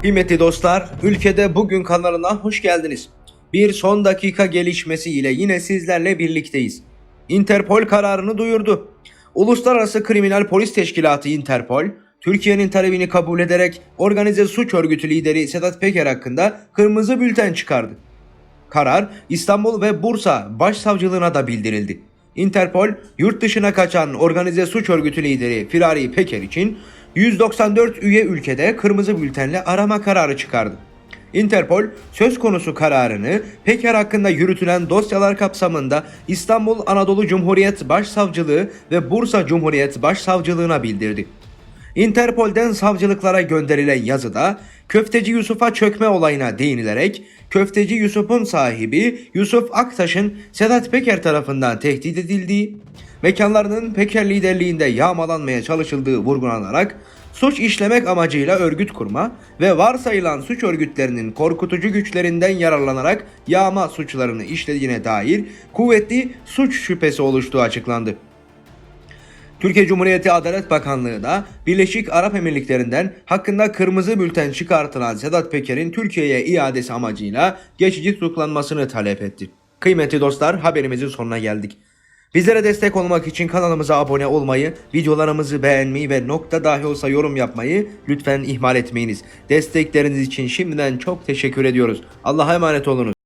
Kıymetli dostlar, ülkede bugün kanalına hoş geldiniz. Bir son dakika gelişmesiyle yine sizlerle birlikteyiz. Interpol kararını duyurdu. Uluslararası Kriminal Polis Teşkilatı Interpol, Türkiye'nin talebini kabul ederek organize suç örgütü lideri Sedat Peker hakkında kırmızı bülten çıkardı. Karar İstanbul ve Bursa Başsavcılığına da bildirildi. Interpol, yurt dışına kaçan organize suç örgütü lideri Firari Peker için 194 üye ülkede kırmızı bültenle arama kararı çıkardı. Interpol, söz konusu kararını Peker hakkında yürütülen dosyalar kapsamında İstanbul Anadolu Cumhuriyet Başsavcılığı ve Bursa Cumhuriyet Başsavcılığına bildirdi. Interpol'den savcılıklara gönderilen yazıda Köfteci Yusuf'a çökme olayına değinilerek Köfteci Yusuf'un sahibi Yusuf Aktaş'ın Sedat Peker tarafından tehdit edildiği, mekanlarının Peker liderliğinde yağmalanmaya çalışıldığı vurgulanarak suç işlemek amacıyla örgüt kurma ve varsayılan suç örgütlerinin korkutucu güçlerinden yararlanarak yağma suçlarını işlediğine dair kuvvetli suç şüphesi oluştuğu açıklandı. Türkiye Cumhuriyeti Adalet Bakanlığı da Birleşik Arap Emirlikleri'nden hakkında kırmızı bülten çıkartılan Sedat Peker'in Türkiye'ye iadesi amacıyla geçici tutuklanmasını talep etti. Kıymetli dostlar haberimizin sonuna geldik. Bizlere destek olmak için kanalımıza abone olmayı, videolarımızı beğenmeyi ve nokta dahi olsa yorum yapmayı lütfen ihmal etmeyiniz. Destekleriniz için şimdiden çok teşekkür ediyoruz. Allah'a emanet olunuz.